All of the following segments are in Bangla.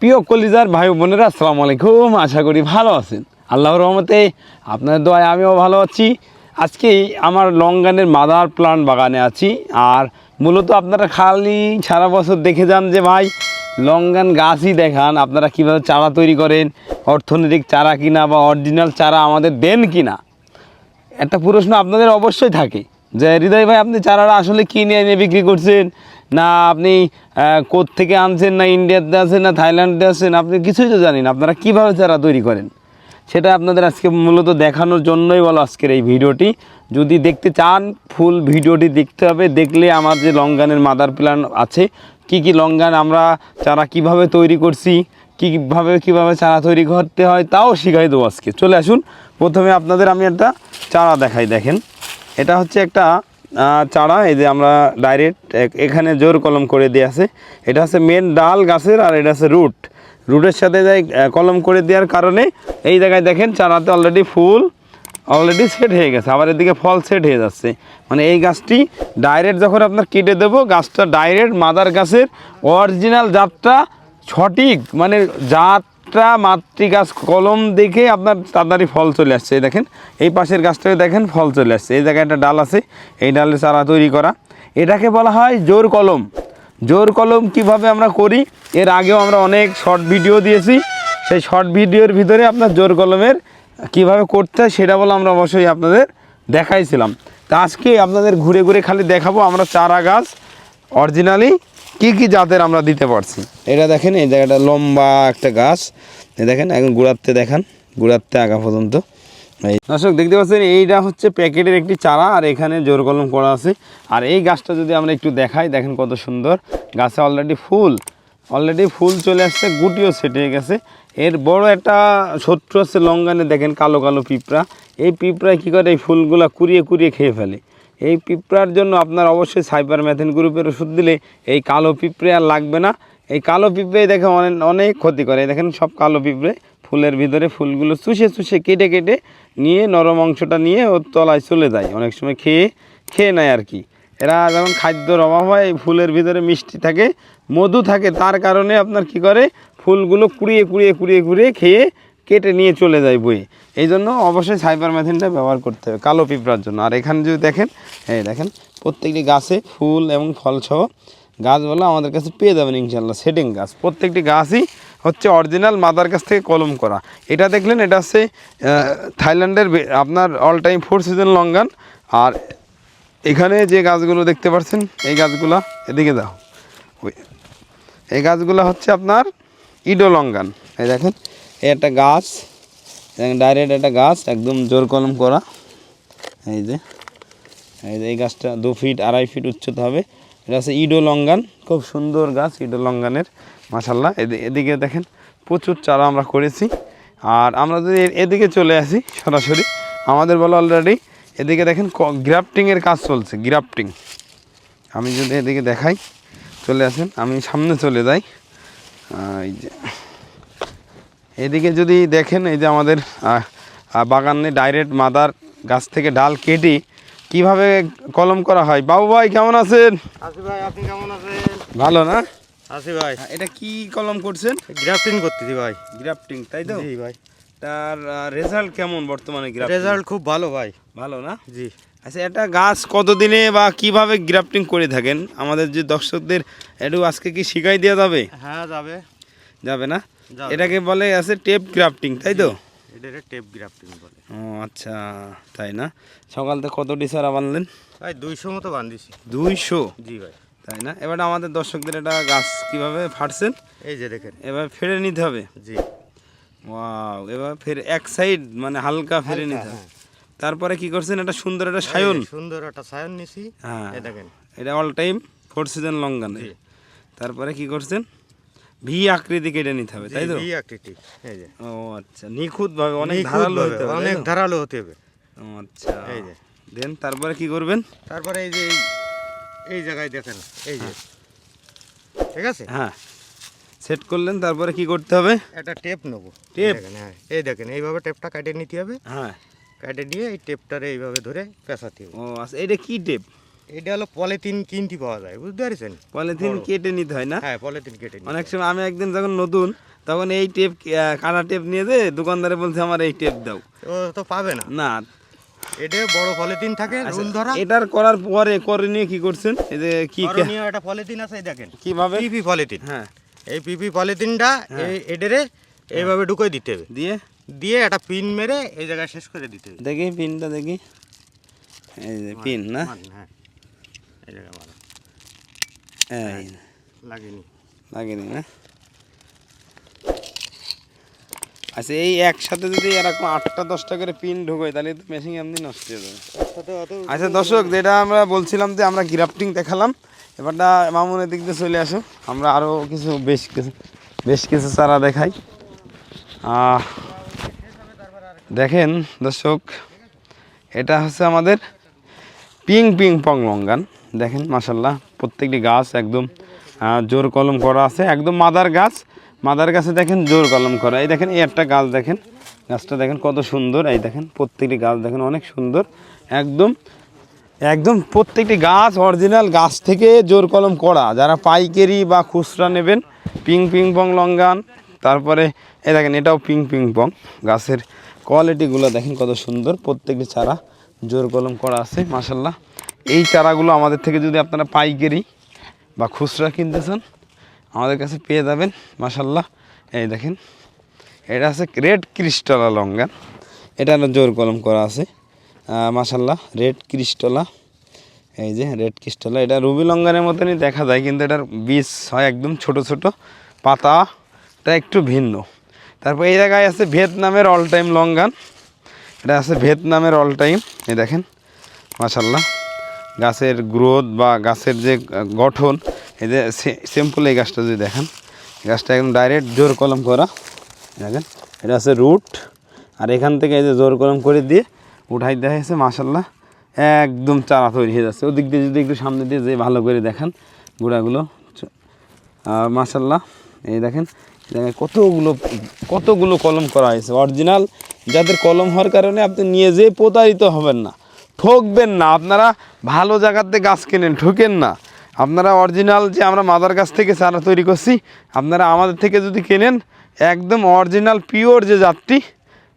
প্রিয় কলিজার ভাই বোনেরা, আসসালামু আলাইকুম। আশা করি ভালো আছেন। আল্লাহর রহমতে আপনার দোয়ায় আমিও ভালো আছি। আজকে আমার লঙ্গানের মাদার প্লান্ট বাগানে আছি। আর মূলত আপনারা খালি সারা বছর দেখে যান যে ভাই, লঙ্গান গাছই দেখান আপনারা কীভাবে চারা তৈরি করেন, অর্থনৈতিক চারা কিনা বা অরিজিনাল চারা আমাদের দেন কিনা। একটা প্রশ্ন আপনাদের অবশ্যই থাকে। যে, হৃদয় ভাই, আপনি চারাটা আসলে কিনে এনে বিক্রি করছেন? না, আপনি থেকে আনছেন? না, ইন্ডিয়াতে আছেন? না, থাইল্যান্ডে আছেন? আপনি কিছুই তো জানেন। আপনারা কীভাবে চারা তৈরি করেন? সেটা আপনাদের আজকে মূলত দেখানোর জন্যই বলো আজকের এই ভিডিওটি। যদি দেখতে চান, ফুল ভিডিওটি দেখতে হবে। দেখলে আমার যে লঙ্গানের মাদার প্ল্যান আছে, কি কি লঙ্গান আমরা চারা কীভাবে তৈরি করছি কীভাবে কীভাবে চারা তৈরি করতে হয়, তাও শিখাই দেবো আজকে। চলে আসুন। প্রথমে আপনাদের আমি একটা চারা দেখাই, দেখেন। এটা হচ্ছে একটা চারা, এই যে আমরা ডাইরেক্ট এখানে জোর কলম করে দিয়ে আছে। এটা হচ্ছে মেন ডাল গাছের আর এটা হচ্ছে রুট রুটের সাথে যাই কলম করে দেওয়ার কারণে এই জায়গায় দেখেন চারাতে অলরেডি ফুল অলরেডি সেট হয়ে গেছে। আবার এদিকে ফল সেট হয়ে যাচ্ছে। মানে এই গাছটি ডাইরেক্ট যখন আপনার কেটে দেবো, গাছটা ডাইরেক্ট মাদার গাছের অরিজিনাল জাতটা সঠিক মানে জাতটা মাতৃ গাছ কলম দেখে আপনার তাড়াতাড়ি ফল চলে আসছে। এই দেখেন, এই পাশের গাছটাকে দেখেন ফল চলে আসছে। এই জায়গায় একটা ডাল আছে, এই ডালে চারা তৈরি করা। এটাকে বলা হয় জোর কলম। জোর কলম কীভাবে আমরা করি? এর আগেও আমরা অনেক শর্ট ভিডিও দিয়েছি। সেই শর্ট ভিডিওর ভিতরে আপনার জোর কলমের কীভাবে করতে হয় সেটা বলে আমরা অবশ্যই আপনাদের দেখাইছিলাম। তা আজকে আপনাদের ঘুরে ঘুরে খালি দেখাবো, আমরা চারা গাছ অরিজিনালি কি কি জাতের আমরা দিতে পারছি? এটা দেখেন এই জায়গাটা লম্বা একটা গাছ। এই দেখেন এখন গুড়াতে দেখান গুড়াতে আগা পর্যন্ত। এই দর্শক দেখতে পাচ্ছেন এইটা হচ্ছে প্যাকেটের একটি চারা আর এখানে জোর কলম করা আছে। আর এই গাছটা যদি আমরা একটু দেখাই দেখেন কত সুন্দর। গাছে অলরেডি ফুল অলরেডি ফুল চলে আসছে গুটিও সেট গেছে। এর বড় একটা শত্রু আছে লঙ্গানে দেখেন কালো কালো পিঁপড়া। এই পিঁপড়ায় কী করে এই ফুলগুলা কুড়িয়ে কুড়িয়ে খেয়ে ফেলে। এই পিঁপড়ার জন্য আপনার অবশ্যই সাইবার ম্যাথেন গ্রুপের ওষুধ দিলে এই কালো পিঁপড়ে আর লাগবে না। এই কালো পিঁপড়ে দেখে অনেক অনেক ক্ষতি করে। দেখেন সব কালো পিঁপড়ে ফুলের ভিতরে ফুলগুলো চুষে চুষে, কেটে কেটে নিয়ে নরম অংশটা নিয়ে ওর তলায় চলে যায়। অনেক সময় খেয়ে খেয়ে নেয় আর কি। এরা যেমন খাদ্যর অভাব হয়, এই ফুলের ভিতরে মিষ্টি থাকে, মধু থাকে, তার কারণে আপনার কি করে? ফুলগুলো কুড়িয়ে কুড়িয়ে কুড়িয়ে কুড়িয়ে খেয়ে কেটে নিয়ে চলে যায় বয়ে এই জন্য অবশ্যই সাইবার ম্যাথিনটা ব্যবহার করতে হবে, কালো পিঁপড়ার জন্য। আর এখানে যদি দেখেন হ্যাঁ দেখেন, প্রত্যেকটি গাছে ফুল এবং ফলসহ গাছগুলো আমাদের কাছে পেয়ে যাবেন ইনশাল্লাহ সেটিং গাছ। প্রত্যেকটি গাছই হচ্ছে অরিজিনাল মাদার কাছ থেকে কলম করা। এটা দেখলেন, এটা হচ্ছে থাইল্যান্ডের আপনার all time four season longan আর এখানে যে গাছগুলো দেখতে পাচ্ছেন, এই গাছগুলো, এদিকে দাও। এই গাছগুলো হচ্ছে আপনার ইডোলঙ্গান এই দেখেন একটা গাছ ডাইরেক্ট একটা গাছ, একদম জোর কলম করা। এই যে এই যে এই গাছটা দু ফিট আড়াই ফিট উচ্চতা হবে। এটা হচ্ছে ইডোলঙ্গান খুব সুন্দর গাছ ইডোলঙ্গানের মাসাল্লাহ এদিকে দেখেন প্রচুর চারা আমরা করেছি। আর আমরা যদি এদিকে চলে আসি সরাসরি, আমাদের বলো অলরেডি এদিকে দেখেন গ্রাফটিংয়ের কাজ চলছে গ্রাফটিং আমি যদি এদিকে দেখাই, চলে আসেন, আমি সামনে চলে যাই। এই যে এদিকে যদি দেখেন এই যে আমাদের বাগানে ডাইরেক্ট মাদার গাছ থেকে ডাল কেটে কীভাবে কলম করা হয়? বাবু ভাই কেমন আছেন? ভাই আপনি কেমন আছেন? ভালো না? আসি ভাই। এটা কি কলম করছেন? গ্রাফটিং করতেছি ভাই। গ্রাফটিং তাই তো? জি ভাই। তার রেজাল্ট কেমন বর্তমানে রেজাল্ট খুব ভালো ভাই। ভালো না? জি। আচ্ছা একটা গাছ কতদিনে বা কীভাবে গ্রাফটিং করে থাকেন? আমাদের যে দর্শকদের একটু আজকে কি শিখাই দেওয়া যাবে? হ্যাঁ যাবে। যাবে না। এটাকে বলে আছে টেপ গ্রাফটিং তাই তো? এটা টেপ গ্রাফটিং বলে। ও আচ্ছা তাই না? সকাল থেকে কতটি সারা বানলেন ভাই দুইশো মতো বান্ধিছি। দুইশো? জি ভাই। তাই না? এবার আমাদের দর্শকদের এটা গাছ কীভাবে ফাটছেন? এই যে দেখেন। এবার ফেরে নিতে হবে? জি। ওয়াও এবার ফের এক সাইড মানে হালকা ফেরে নিতে হবে। হ্যাঁ। তারপরে কি করছেন? এটা সুন্দর একটা সায়ন। সুন্দর একটা সায়ন নিছি। হ্যাঁ। দেখেন। এটা অল টাইম ফোর সিজন লঙ্গানে জি। তারপরে কি করছেন? ভি আকৃতি কেটে নিতে হবে তাই তো? জি আকৃতি এই যে। ও আচ্ছা নিখুঁত ভাবে অনেক ধারালো হতে হবে অনেক ধারালো হতে হবে। ও আচ্ছা এই যে। দেন তারপরে কি করবেন? তারপরে এই যে এই- জায়গায় দেখেন এই যে। ঠিক আছে? হ্যাঁ। সেট করলেন তারপরে কি করতে হবে? একটা টেপ নেব। টেপ? দেখেন হ্যাঁ এই দেখেন এইভাবে টেপটা কাটে নিতে হবে। হ্যাঁ। কাটে নিয়ে এই টেপটারে এইভাবে ধরে পেঁচাতে হবে। ও আচ্ছা এটা কি টেপ? এটা হলো পলিথিন কিনতে পাওয়া যায় বুঝতে পারছেন? পলিথিন কেটে নিতে হয় না? হ্যাঁ পলিথিন কেটে অনেক সময় আমি একদিন যখন নতুন তখন এই টেপ কাটা টেপ নিয়ে যে দোকানদারে বলছে আমার এই টেপ দাও। ও তো পাবে না? না। এটা বড় পলিথিন থাকে আচ্ছা, রুল ধরা। এটার করার পরে করে নিয়ে কি করছেন? এই যে কি কে- করণীয় একটা পলিথিন আছে দেখেন। কীভাবে? PP polythene. হ্যাঁ। এই পিপি পলিথিনটা এই এডেরে এইভাবে ঢুকিয়ে দিতে হবে। দিয়ে? দিয়ে একটা পিন মেরে এই জায়গায় শেষ করে দিতে হবে। দেখি পিনটা দেখি। এই যে পিন না? হ্যাঁ। এই জায়গায় এই। লাগেনি। লাগেনি না? আচ্ছা এই একসাথে যদি এরকম আটটা দশটা করে পিন ঢুকোয় তাহলে তো মেশিন এমনি নষ্ট হয়ে যাবে। আচ্ছা দর্শক যেটা আমরা বলছিলাম যে আমরা গ্রাফটিং দেখালাম এবারটা মামুনের দিক দিয়ে চলে আসো। আমরা আরও কিছু বেশ কিছু বেশ কিছু চারা দেখাই। দেখেন দর্শক এটা হচ্ছে আমাদের পিং পিং পং লঙ্গান। দেখেন মাসাল্লাহ প্রত্যেকটি গাছ একদম জোর কলম করা আছে, একদম মাদার গাছ। মাদার গাছে দেখেন, জোর কলম করা। এই দেখেন, এই একটা গাছ দেখেন, গাছটা দেখেন কত সুন্দর। এই দেখেন, প্রত্যেকটি গাছ দেখেন অনেক সুন্দর। একদম একদম প্রত্যেকটি গাছ অরিজিনাল গাছ থেকে জোর কলম করা। যারা পাইকারি বা খুচরা নেবেন, পিং পিং, পং, লঙ্গান, তারপরে, এই দেখেন, এটাও পিং পিং, পং। গাছের কোয়ালিটিগুলো দেখেন কত সুন্দর। প্রত্যেকটি চারা জোর কলম করা আছে মাসাল্লাহ এই চারাগুলো আমাদের থেকে যদি আপনারা পাইকারি বা খুচরা কিনতে চান, আমাদের কাছে পেয়ে যাবেন মাসাল্লাহ এই দেখেন, এটা আছে রেড ক্রিস্টলা লঙ্গান এটা জোর কলম করা আছে। মাসাল্লাহ রেড ক্রিস্টলা। এই যে রেড ক্রিস্টলা, এটা রুবি লঙ্গানের মতনই দেখা যায়, কিন্তু এটার বীজ হয় একদম ছোট ছোট পাতাটা একটু ভিন্ন। তারপর এই জায়গায় আছে ভিয়েতনামের অল টাইম লঙ্গান এটা আছে ভিয়েতনামের অল টাইম এই দেখেন মাসাল্লাহ গাছের গ্রোথ বা গাছের যে গঠন, এই যে সিম্পল এই গাছটা যদি দেখেন গাছটা একদম ডাইরেক্ট জোর কলম করা। দেখেন, এটা আছে রুট আর এখান থেকে এই যে জোর কলম করে দিয়ে উঠাই দেওয়া হয়েছে মাসাল্লাহ একদম চারা তৈরি হয়ে যাচ্ছে। ওদিক দিয়ে যদি একটু সামনে দিয়ে যে ভালো করে দেখেন গুঁড়াগুলো। মাসাল্লাহ এই দেখেন কতগুলো কতগুলো কলম করা হয়েছে। অরিজিনাল যাদের কলম হওয়ার কারণে আপনি নিয়ে যেয়ে প্রতারিত হবেন না। ঠকবেন না। আপনারা ভালো জায়গাতে গাছ কেনেন, ঠকেন না। আপনারা অরিজিনাল যে আমরা মাদার গাছ থেকে চারা তৈরি করছি, আপনারা আমাদের থেকে যদি কেনেন, একদম অরিজিনাল পিওর যে জাতটি,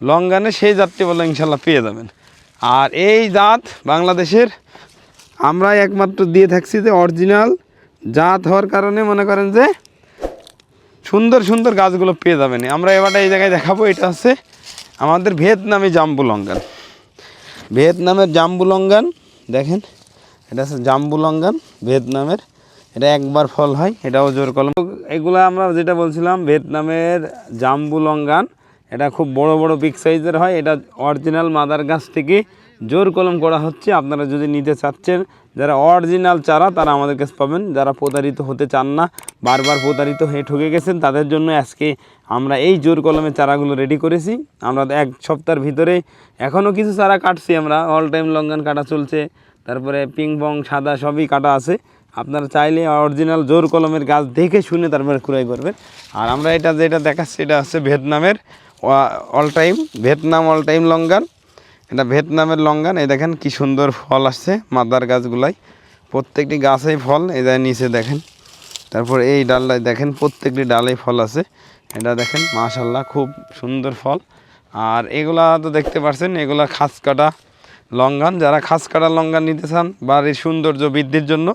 লঙ্গানে সেই জাতটি বলে ইনশাল্লাহ পেয়ে যাবেন। আর এই জাত বাংলাদেশের আমরা একমাত্র দিয়ে থাকছি যে অরিজিনাল জাত হওয়ার কারণে মনে করেন যে সুন্দর সুন্দর গাছগুলো পেয়ে যাবেন। আমরা এবারটা এই জায়গায় দেখাবো, এটা হচ্ছে আমাদের ভিয়েতনামি জাম্বু লঙ্গান ভিয়েতনামের জাম্বু লঙ্গান দেখেন, এটা হচ্ছে জাম্বু লঙ্গান ভিয়েতনামের। এটা একবার ফল হয়, এটাও জোর কলম। এগুলো আমরা যেটা বলছিলাম, ভিয়েতনামের জাম্বু লঙ্গান এটা খুব বড় বড় বিগ সাইজের হয়, এটা অরিজিনাল মাদার গাছ থেকে জোর কলম করা হচ্ছে। আপনারা যদি নিতে চাচ্ছেন, যারা অরিজিনাল চারা, তারা আমাদের কাছে পাবেন। যারা প্রতারিত হতে চান না, বারবার প্রতারিত হয়ে ঠকে গেছেন, তাদের জন্য আজকে আমরা এই জোর কলমের চারাগুলো রেডি করেছি। আমরা এক সপ্তাহের ভিতরে এখনও কিছু চারা কাটছি আমরা। অল টাইম লঙ্গান কাটা চলছে। তারপরে পিং পং সাদা সবই কাটা আছে। আপনারা চাইলে অরিজিনাল জোর কলমের গাছ দেখে শুনে তারপরে ক্রয় করবেন। আর আমরা এটা যেটা দেখাচ্ছি, এটা হচ্ছে ভিয়েতনামের all time Vietnam all time longan এটা ভিয়েতনামের লঙ্গান এই দেখেন কি সুন্দর ফল আসছে মাদার গাছগুলাই। প্রত্যেকটি গাছেই ফল। এই নিচে দেখেন। তারপর এই ডালটায় দেখেন, প্রত্যেকটি ডালেই ফল আছে। এটা দেখেন মাশাল্লাহ খুব সুন্দর ফল। আর এগুলা তো দেখতে পাচ্ছেন এগুলা খাস কাটা লঙ্ঘন যারা খাস কাটা লঙ্গান নিতে চান, বাড়ির সৌন্দর্য বৃদ্ধির জন্য,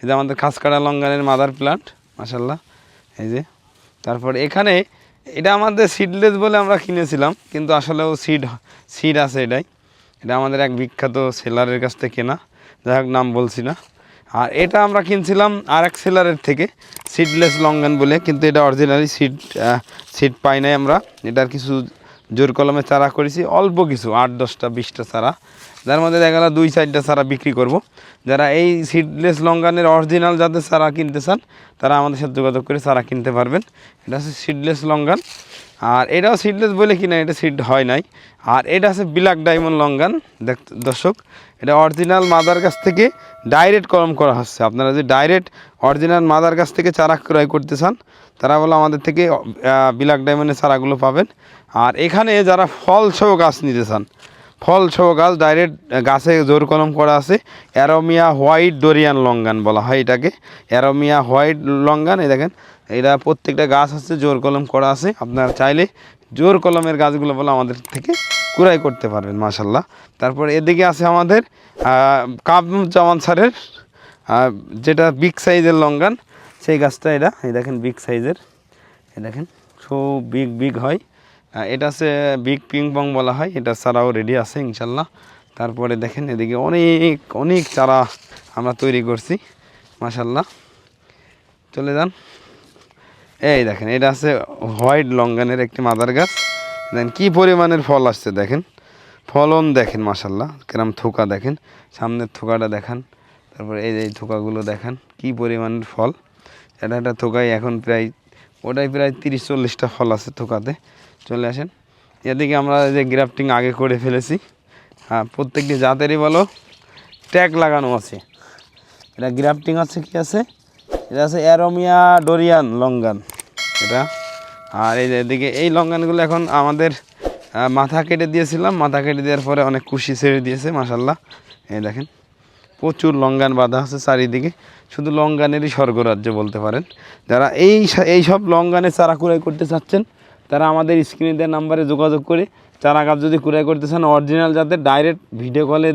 এই যে আমাদের খাস কাটা লঙ্গানের মাদার প্লান্ট মাশাল্লাহ এই যে। তারপর এখানে, এটা আমাদের সিডলেস বলে আমরা কিনেছিলাম, কিন্তু আসলেও সিড সিড আছে এটাই। এটা আমাদের এক বিখ্যাত সেলারের কাছ থেকে কেনা, যাই হোক, নাম বলছি না। আর এটা আমরা কিনছিলাম আর এক সেলারের থেকে সিডলেস লঙ্ঘন বলে, কিন্তু এটা অরিজিনালি সিড সিড পাই নাই আমরা। এটার কিছু জোর কলমে চারা করেছি, অল্প কিছু, আট দশটা, বিশটা চারা। যার মধ্যে দেখা গেল দুই চারটা চারা বিক্রি করব। যারা এই সিডলেস লঙ্গানের অরিজিনাল যাদের চারা কিনতে চান, তারা আমাদের সাথে যোগাযোগ করে চারা কিনতে পারবেন। এটা হচ্ছে সিডলেস লঙ্গান আর এটাও সিডলেস বলে কি না এটা সিড হয় নাই। আর এটা আছে ব্ল্যাক ডায়মন্ড লঙ্গান, দেখ, দর্শক, এটা অরিজিনাল মাদার কাছ থেকে ডাইরেক্ট কলম করা হচ্ছে। আপনারা যদি ডাইরেক্ট অরিজিনাল মাদার কাছ থেকে চারা ক্রয় করতে চান, তারা বলে আমাদের থেকে ব্ল্যাক ডায়মন্ডের চারাগুলো পাবেন। আর এখানে যারা ফল সহ গাছ নিতে চান ফল সহ গাছ ডাইরেক্ট গাছে জোর কলম করা আছে। অ্যারোমিয়া হোয়াইট ডোরিয়ান লঙ্গান বলা হয় এটাকে। অ্যারোমিয়া হোয়াইট লঙ্গান, এই দেখেন এটা প্রত্যেকটা গাছ আছে, জোর কলম করা আছে। আপনারা চাইলে জোর কলমের গাছগুলো বলে আমাদের থেকে কুড়াই করতে পারবেন মাশাল্লাহ তারপর এদিকে আছে আমাদের কাপ জামান সারের যেটা বিগ সাইজের লঙ্গান, সেই গাছটা এটা, এই দেখেন বিগ সাইজের এই দেখেন সো বিগ বিগ হয়। এটা হচ্ছে বিগ পিং পং বলা হয়, এটা ছাড়াও রেডি আছে ইনশাল্লাহ। তারপরে দেখেন এদিকে অনেক অনেক চারা আমরা তৈরি করছি, মাশাল্লাহ। চলে যান। এই দেখেন, এটা আছে হোয়াইট লঙ্গানের একটি মাদার গাছ। দেখেন কী পরিমাণের ফল আসছে, দেখেন। ফলন দেখেন, মাশাল্লাহ, কিরম থোকা দেখেন। সামনের থোকাটা দেখান, তারপরে এই এই থোকাগুলো দেখান, কী পরিমাণের ফল। এটা একটা থোকায় এখন প্রায়, ওটাই প্রায় তিরিশ চল্লিশটা ফল আছে থোকাতে। চলে আসেন। এদিকে আমরা যে গ্রাফটিং আগে করে ফেলেছি। হ্যাঁ প্রত্যেকটি জাতেরই বলো ট্যাগ লাগানো আছে। এটা গ্রাফটিং আছে কি আছে? এটা আছে অ্যারোমিয়া ডোরিয়ান লঙ্গান এটা। আর এই এদিকে এই লঙ্গানগুলো এখন আমাদের মাথা কেটে দিয়েছিলাম। মাথা কেটে দেওয়ার পরে অনেক কুশি ছেড়ে দিয়েছে মাসাল্লাহ এই দেখেন, প্রচুর লঙ্গান বাঁধা আছে চারিদিকে। শুধু লঙ্গানেরই স্বর্গরাজ্য বলতে পারেন। যারা এই এই সব লঙ্গানে চারা কুড়াই করতে চাচ্ছেন তারা আমাদের স্ক্রিনে দেওয়ার নাম্বারে যোগাযোগ করে চারা গাছ যদি কুড়াই করতে চান অরিজিনাল যাদের ডাইরেক্ট ভিডিও কলে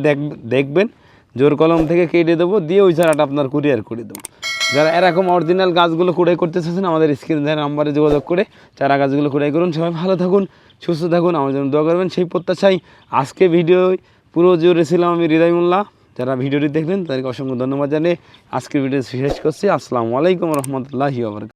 দেখবেন। জোর কলম থেকে কেটে দেবো, দিয়ে ওই চারাটা আপনার কুরিয়ার করে দেবো। যারা এরকম অরিজিনাল গাছগুলো কুড়াই করতে চাচ্ছেন, আমাদের স্ক্রিনে দেওয়ার নাম্বারে যোগাযোগ করে চারা গাছগুলো কুড়াই করুন। সবাই ভালো থাকুন, সুস্থ থাকুন, আমার জন্য দোয়া করবেন। সেই প্রত্যাশাই আজকে ভিডিও পুরো জোরে ছিলাম আমি হৃদয়মুল্লাহ যারা ভিডিওটি দেখলেন, তাদেরকে অসংখ্য ধন্যবাদ জানিয়ে আজকের ভিডিও শেষ করছি। আসসালামু আলাইকুম রহমতুল্লাহি